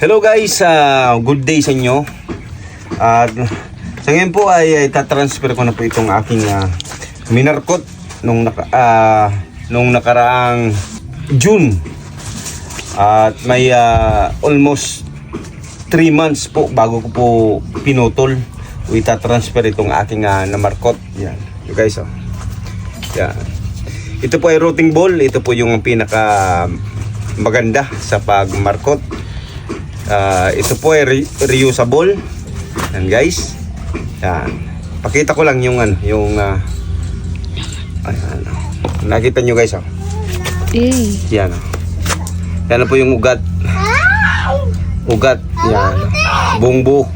Hello guys, ah, good day sa inyo. At sa ngayon po ay, ay tatransfer ko na po itong aking ah, minarkot nung, naka, ah, nung nakaraang June. At may ah, almost 3 months po bago ko po pinutol o itatransfer itong aking ah, namarkot. Yan. You guys, oh. Yan. Ito po ay routing ball. Ito po yung pinaka maganda sa pagmarkot. Ah, ito po ay re- reusable. Yan guys. Yan. Pakita ko lang yung ano, yung ah, ayan. Nakita nyo guys oh. Eh. Yan oh. Yan po yung ugat. Ugat. Yan. Buong buo.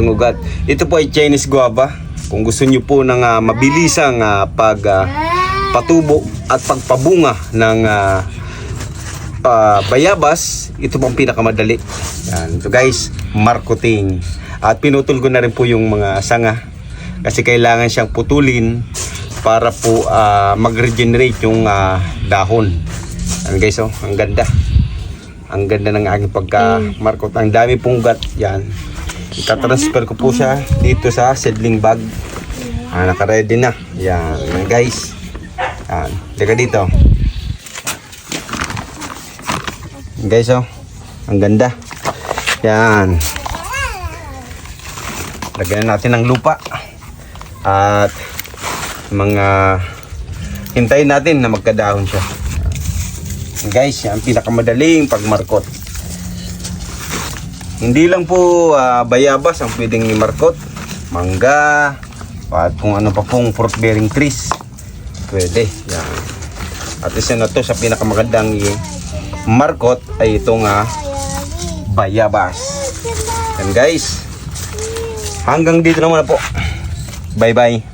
Yung ugat. Ito po ay Chinese guava. Kung gusto nyo po ng ah, mabilisang ah, pag ah, patubo at pagpabunga ng ah, ah, bayabas, ito pong pinakamadali. Yan. Ito guys, marketing. At pinutol ko na rin po yung mga sanga kasi kailangan siyang putulin para po ah, mag-regenerate yung ah, dahon. Yan guys, oh, ang ganda. Ang ganda ng aking pagka-markot. Ang dami pong gat. Yan. Itatransfer ko po siya dito sa seedling bag. Ah, naka-ready na. Yan guys. Yan. Teka dito. Yan, guys oh. Ang ganda. Yan. Lagyan na natin ng lupa. At mga hintayin natin na magkadahon siya. Guys, yan pinakamadaling pagmarkot. Hindi lang po ah, bayabas ang pwedeng i-markot. Mangga, at kung ano pa pong fruit bearing trees. Pwede. Yan. At isa na to sa pinakamagandang markot ay itong ah, bayabas. Yan guys. Hanggang dito naman na po. Bye bye.